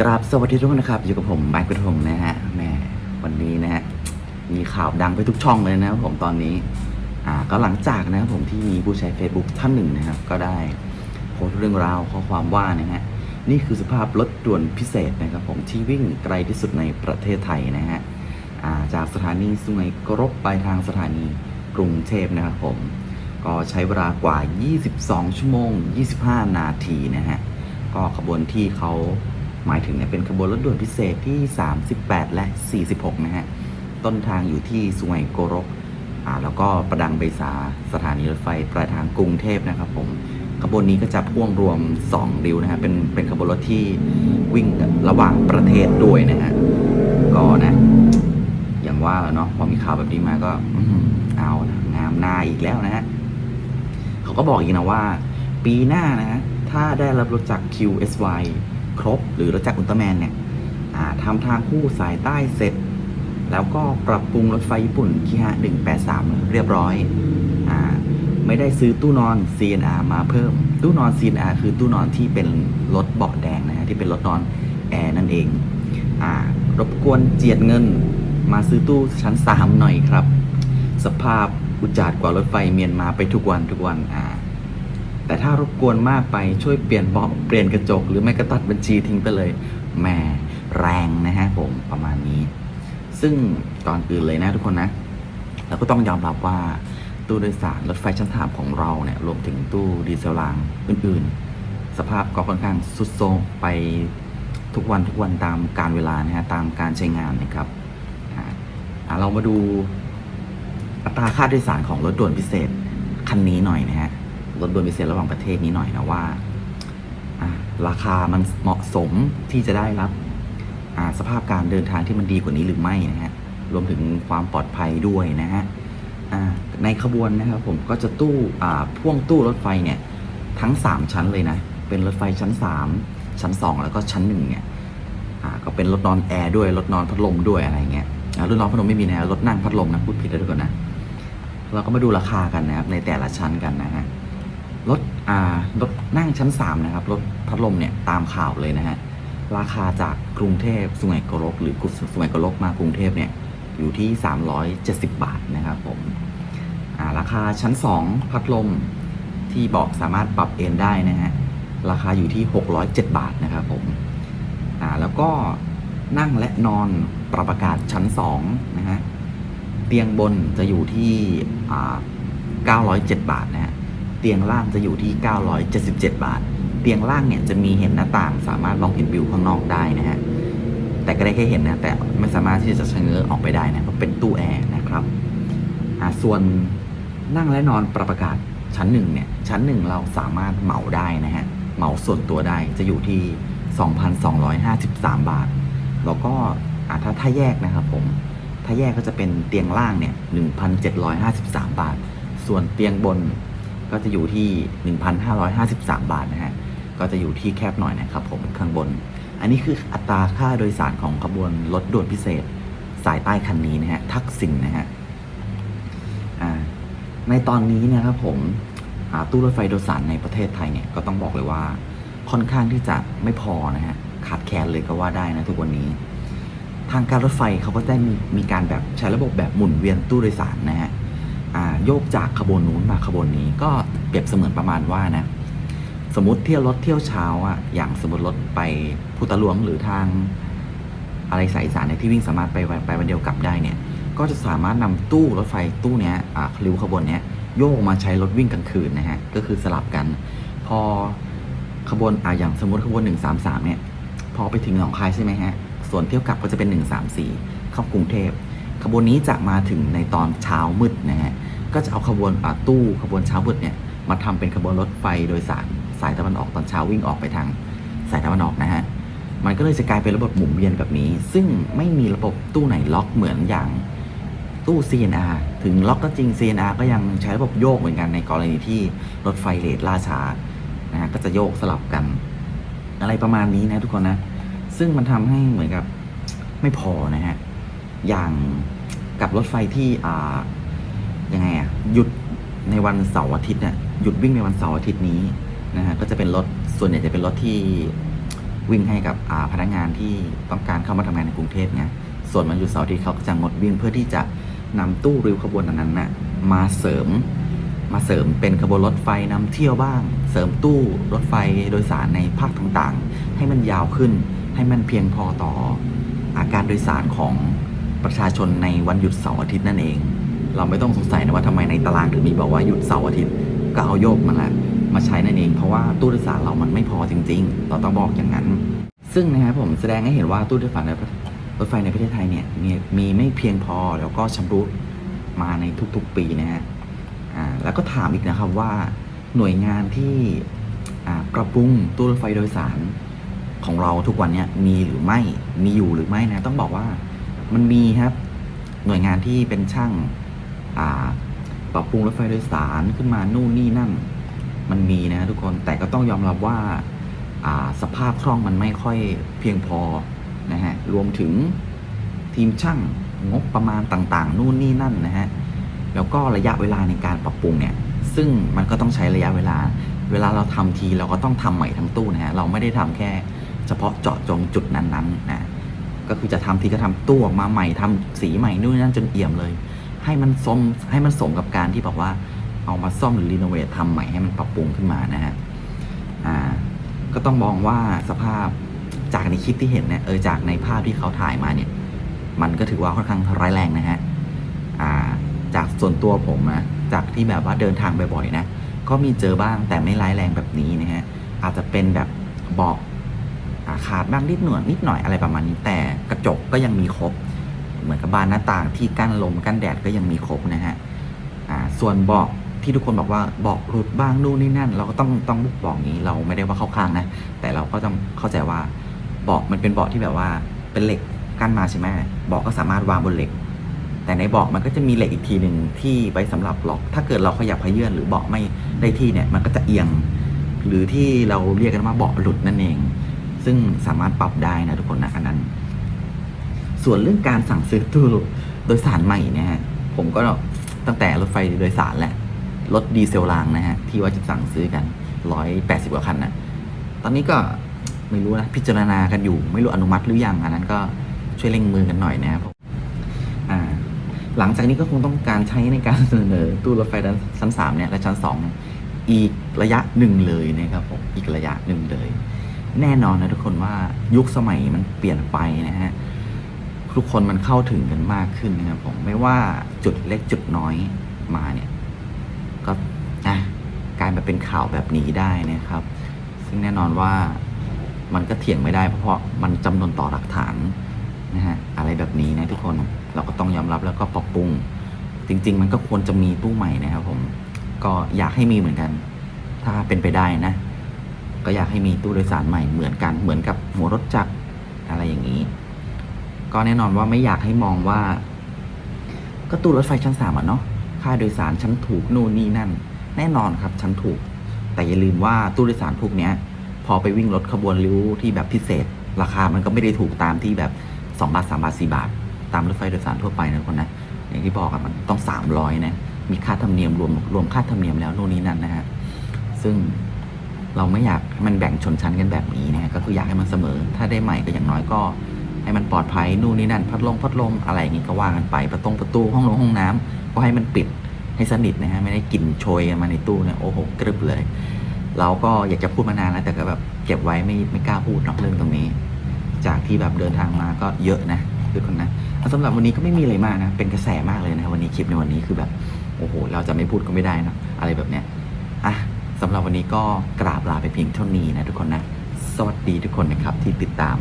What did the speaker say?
กราบสวัสดีทุกคนนะครับ อยู่กับผมไมค์กระทงนะฮะแหม่วันนี้นะฮะมีข่าวดังไปทุกช่องเลยนะครับผมตอนนี้อ่าก็หลังจากนะครับผมที่มีผู้ใช้ Facebook ท่านหนึ่งนะครับ ก็ได้โพสต์เรื่องราวข้อความว่านะฮะนี่คือสภาพรถด่วนพิเศษนะครับผมที่วิ่งไกลที่สุดในประเทศไทยนะฮะอ่าจากสถานีสุไหงกรกไปทางสถานีกรุงเทพนะครับผม ก็ใช้เวลากว่า 22 ชั่วโมง 25 นาทีนะฮะก็ขบวนที่เขา หมายถึงเนี่ยเป็นขบวนรถด่วนพิเศษที่ 38 และ 46 นะฮะ ต้นทางอยู่ที่สุไหงโกรกอ่าแล้วก็ประดังเบซาสถานีรถไฟปลายทางกรุงเทพนะครับผมขบวนนี้ก็จะพ่วงรวม 2 ริ้วนะฮะเป็นเป็นขบวนรถที่วิ่งระหว่างประเทศด้วยนะฮะก็นะ อย่างว่าเนาะพอมีข่าวแบบนี้มาก็เอานะงามหน้าอีกแล้วนะฮะเขาก็บอกอีกนะว่า ปีหน้านะถ้าได้รับรถจาก QSY ครบหรือรถจากอุลตร้าแมนเนี่ยทำทางคู่สายใต้เสร็จ แล้วก็ปรับปรุงรถไฟญี่ปุ่นคีฮะ183 เรียบร้อยอไม่ได้ซื้อตู้นอน CNR มาเพิ่ม ตู้นอน CNR คือตู้นอนที่เป็นรถเบาะแดงนะฮะที่เป็นรถนอนแอร์นั่นเองอรบกวนเจียดเงินมาซื้อตู้ชั้น 3 หน่อยครับ สภาพอุจจาดกว่ารถไฟเมียนมาไปทุกวันทุกวันอ่า แต่ถ้ารบกวนมากไปช่วยเปลี่ยนเบาะเปลี่ยนกระจก หรือไม่ก็ตัดบัญชีทิ้งไปเลยแหมแรงนะฮะผมประมาณนี้ ซึ่งก่อนอื่นเลยนะทุกคนนะเราก็ต้องยอมรับว่าตู้โดยสารรถไฟชั้นสามของเราเนี่ยรวมถึงตู้ดีเซลรางอื่น ๆ สภาพก็ค่อนข้างสุดโทรมไปทุกวันทุกวันตามการเวลานะฮะตามการใช้งานนะครับอ่าอ่าเรามาดูอัตราค่าโดยสารของรถด่วนพิเศษคันนี้หน่อยนะฮะ รถด่วนพิเศษระหว่างประเทศนี้หน่อยนะว่า ราคามันเหมาะสมที่จะได้รับสภาพการเดินทางที่มันดีกว่านี้หรือไม่นะฮะรวมถึงความปลอดภัยด้วยนะฮะในขบวนนะครับผมก็จะตู้พ่วงตู้รถไฟเนี่ยทั้ง 3 ชั้นเลยนะ เป็นรถไฟชั้น 3 ชั้น 2 แล้วก็ชั้น1เนี่ยก็เป็นรถนอนแอร์ด้วยรถนอนพัดลมด้วยอะไรเงี้ยรถนอนพัดลมไม่มีนะรถนั่งพัดลมนะพูดผิดแล้วทุกคนนะเราก็มาดูราคากันนะครับในแต่ละชั้นกันนะฮะ รถอ่ารถนั่งชั้น 3 นะครับ รถพัดลมเนี่ยตามข่าวเลยนะฮะ ราคาจากกรุงเทพสุไหงโกลก หรือกุสุไหงโกลกมากรุงเทพเนี่ยอยู่ที่ 370 บาทนะครับผมราคาชั้น 2 พัดลมที่เบอกสามารถปรับเอนได้นะฮะ ราคาอยู่ที่ 607 บาทนะครับผมอ่าแล้วก็นั่งและนอนปรับอากาศชั้น 2 นะฮะ เตียงบนจะอยู่ที่อ่า907 บาทนะ เตียงล่างจะอยู่ที่ 977 บาท เตียงล่างเนี่ยจะมีเห็นหน้าต่างสามารถมองเห็นวิวข้างนอกได้นะฮะ แต่ก็ได้แค่เห็นนะ แต่ไม่สามารถที่จะชะเง้อออกไปได้นะ เพราะเป็นตู้แอร์นะครับอ่าส่วนนั่งและนอนปรับอากาศชั้นหนึ่งเนี่ย ชั้นหนึ่งเราสามารถเหมาได้นะฮะ เหมาส่วนตัวได้จะอยู่ที่ 2,253 บาท แล้วก็อ่าถ้าถ้าแยกนะครับผม ถ้าแยกก็จะเป็นเตียงล่างเนี่ย 1,753 บาท ส่วนเตียงบน ก็จะอยู่ที่ 1,553 บาทนะฮะ ก็จะอยู่ที่แคบหน่อยนะครับผมข้างบน อันนี้คืออัตราค่าโดยสารของขบวนรถด่วนพิเศษ สายใต้คันนี้นะฮะ ทักษิณนะฮะในตอนนี้นะครับผมตู้รถไฟโดยสารในประเทศไทยเนี่ยก็ต้องบอกเลยว่าค่อนข้างที่จะไม่พอนะฮะขาดแคลนเลยก็ว่าได้นะทุกวันนี้ ทางการรถไฟเขาก็ได้มีมีการแบบใช้ระบบแบบหมุนเวียนตู้โดยสารนะฮะ โยกจากขบวนนู้นมาขบวนนี้ก็เปรียบเสมือนประมาณว่านะ สมมติเที่ยวรถเที่ยวเช้าอะอย่างสมมติรถไปพุตะลวงหรือทางอะไรสายสานเนี่ยที่วิ่งสามารถไปไปวันเดียวกลับได้เนี่ย ก็จะสามารถนำตู้รถไฟตู้เนี้ยริ้วขบวนเนี้ยโยกมาใช้รถวิ่งกลางคืนนะฮะก็คือสลับกัน พอขบวนอ่าอย่างสมมติขบวน133เนี่ยพอไปถึงหนองคายใช่ไหมฮะส่วนเที่ยวกลับก็จะเป็น 134 เข้ากรุงเทพ ขบวนนี้จะมาถึงในตอนเช้ามืดนะฮะก็จะเอาขบวนตู้ขบวนเช้ามืดเนี่ยมาทำเป็นขบวนรถไฟโดยสารสายตะวันออกตอนเช้าวิ่งออกไปทางสายตะวันออกนะฮะมันก็เลยจะกลายเป็นระบบหมุนเวียนแบบนี้ ซึ่งไม่มีระบบตู้ไหนล็อกเหมือนอย่างตู้ CNR ถึงล็อกก็จริง CNR ก็ยังใช้ระบบโยกเหมือนกันในกรณีที่รถไฟเลทล่าช้านะฮะก็จะโยกสลับกัน อะไรประมาณนี้นะทุกคนนะ ซึ่งมันทำให้เหมือนกับไม่พอนะฮะ อย่างกับรถไฟที่อ่ายังไงอะหยุดในวันเสาร์อาทิตย์เนี่ยหยุดวิ่งในวันเสาร์อาทิตย์นี้นะฮะก็จะเป็นรถส่วนใหญ่จะเป็นรถที่วิ่งให้กับพนักงานที่ต้องการเข้ามาทำงานในกรุงเทพไงส่วนวันหยุดเสาร์อาที่เขาก็จะงดวิ่งเพื่อที่จะนำตู้ริ้วขบวนอันนั้นน่ะมาเสริมมาเสริมเป็นขบวนรถไฟนำเที่ยวบ้าง เสริมตู้รถไฟโดยสารในภาคต่างๆ ให้มันยาวขึ้น ให้มันเพียงพอต่ออาการโดยสารของ ประชาชนในวันหยุดเสาร์อาทิตย์นั่นเอง เราไม่ต้องสงสัยนะว่าทำไมในตารางถึงมีบอกว่าหยุดเสาร์อาทิตย์ก็เอาโยกมาละมาใช้นั่นเอง เพราะว่าตู้โดยสารเรามันไม่พอจริง ๆ เราต้องบอกอย่างนั้น ซึ่งนะครับผมแสดงให้เห็นว่าตู้โดยสารในรถไฟในประเทศไทยเนี่ยมีมีไม่เพียงพอแล้วก็ชำรุดมาในทุกๆปีนะฮะแล้วก็ถามอีกนะครับว่าหน่วยงานที่ปรับปรุงตู้รถไฟโดยสารของเราทุกวันนี้มีหรือไม่มีอยู่หรือไม่นะต้องบอกว่า มันมีครับ หน่วยงานที่เป็นช่างอ่าปรับปรุงรถไฟโดยสารขึ้นมานู่นนี่นั่น มันมีนะทุกคนแต่ก็ต้องยอมรับว่าอ่าสภาพคล่องมันไม่ค่อยเพียงพอนะฮะรวมถึงทีมช่างงบประมาณต่าง ๆ นู่นนี่นั่นนะฮะแล้วก็ระยะเวลาในการปรับปรุงเนี่ยซึ่งมันก็ต้องใช้ระยะเวลา เวลาเราทำทีเราก็ต้องทำใหม่ทั้งตู้นะฮะเราไม่ได้ทำแค่ เฉพาะเจาะจงจุดนั้นๆนะ ก็คือจะทำทีก็ทำตู้ออกมาใหม่ทำสีใหม่นู่นนั่นจนเอี่ยมเลย ให้มันสมให้มันสมกับการที่บอกว่าเอามาซ่อมหรือรีโนเวททำใหม่ให้มันปรับปรุงขึ้นมานะฮะอ่าก็ต้องมองว่าสภาพจากในคลิปที่เห็นเนี่ยเออจากในภาพที่เขาถ่ายมาเนี่ย มันก็ถือว่าค่อนข้างร้ายแรงนะฮะอ่าจากส่วนตัวผมนะจากที่แบบว่าเดินทางบ่อยๆนะ ก็มีเจอบ้างแต่ไม่ร้ายแรงแบบนี้นะฮะอาจจะเป็นแบบบอกาขาดบ้างนิดหน่อยนิดหน่อยอะไรประมาณนี้แต่กระจกก็ยังมีครบ เหมือนกับบานหน้าต่างที่กั้นลมกั้นแดดก็ยังมีครบนะฮะอ่าส่วนเบอกที่ทุกคนบอกว่าเบอกหลุดบ้างนู่นนี่นั่น เราก็ต้องต้องบอกนี้เราไม่ได้ว่าเข้าข้างนะ แต่เราก็ต้องเข้าใจว่าเบอกมันเป็นเบอกที่แบบว่าเป็นเหล็กกั้นมาใช่ไหมเบอกก็สามารถวางบนเหล็ก แต่ในเบาะมันก็จะมีเหล็กอีกทีหนึ่งที่ไว้สำหรับล็อก ถ้าเกิดเราขยับขยื่นหรือเบาะไม่ได้ที่เนี่ยมันก็จะเอียง หรือที่เราเรียกกันว่าเบาะหลุดนั่นเอง ซึ่งสามารถปรับได้นะทุกคนนะอันนั้น ส่วนเรื่องการสั่งซื้อตู้โดยสารใหม่นะฮะผมก็ตั้งแต่รถไฟโดยสารแหละรถดีเซลรางนะฮะที่ว่าจะสั่งซื้อกันร้อยแปดสิบกว่าคันนะตอนนี้ก็ไม่รู้นะพิจารณากันอยู่ ไม่รู้อนุมัติหรือยังอันนั้นก็ช่วยเร่งมือกันหน่อยนะครับหลังจากนี้ก็คงต้องการใช้ในการเสนอตู้รถไฟชั้นสามเนี่ยและชั้นสองเนี่ยอีกระยะหนึ่งเลยนะครับผมอีกระยะหนึ่งเลย แน่นอนนะทุกคนว่ายุคสมัยมันเปลี่ยนไปนะฮะทุกคนมันเข้าถึงกันมากขึ้นนะครับผมไม่ว่าจุดเล็กจุดน้อยมาเนี่ย ก็อะกลายมาเป็นข่าวแบบนี้ได้นะครับ ซึ่งแน่นอนว่ามันก็เถียงไม่ได้เพราะมันจำนวนต่อหลักฐานนะฮะอะไรแบบนี้นะทุกคนเราก็ต้องยอมรับแล้วก็ปรับปรุง จริง ๆ มันก็ควรจะมีตู้ใหม่นะครับผมก็อยากให้มีเหมือนกัน ถ้าเป็นไปได้นะ ก็อยากให้มีตู้โดยสารใหม่เหมือนกันเหมือนกับหัวรถจักรอะไรอย่างนี้ ก็แน่นอนว่าไม่อยากให้มองว่า ก็ตู้รถไฟชั้นสามอะเนาะค่าโดยสารชั้นถูกนู่นนี่นั่น แน่นอนครับชั้นถูก แต่อย่าลืมว่าตู้โดยสารพวกเนี้ย พอไปวิ่งรถขบวนริ้วที่แบบพิเศษ ราคามันก็ไม่ได้ถูกตามที่แบบ2บาท3บาท4บาท ตามรถไฟโดยสารทั่วไปนะคนนะอย่างที่บอกอะมันต้อง300นะมีค่าธรรมเนียมรวมรวมค่าธรรมเนียมแล้วโน่นนี่นั่นนะฮะซึ่ง เราไม่อยากให้มันแบ่งชนชั้นกันแบบนี้นะก็คืออยากให้มันเสมอ ถ้าได้ใหม่ก็อย่างน้อยก็ ให้มันปลอดภัยนู่นนี่นั่นพัดลมพัดลมอะไรอย่างงี้ก็ว่ากันไปประตงประตูห้องลงห้องน้ำก็ให้มันปิดให้สนิทนะฮะไม่ได้กลิ่นโชยมาในตู้เนี่ยโอ้โหกรึบเลย เราก็อยากจะพูดมานานแล้วแต่ก็แบบเก็บไว้ไม่ไม่กล้าพูดเนอกเรื่องตรงนี้ จากที่แบบเดินทางมาก็เยอะนะทุกคนนะอะสำหรับวันนี้ก็ไม่มีอะไรมากนะเป็นกระแสมากเลยนะวันนี้คลิปในวันนี้คือแบบโอ้โหเราจะไม่พูดก็ไม่ได้นะอะไรแบบเนี้ยอะ สำหรับวันนี้ก็กราบลาไปเพียงเท่านี้นะทุกคนนะ สวัสดีทุกคนนะครับที่ติดตาม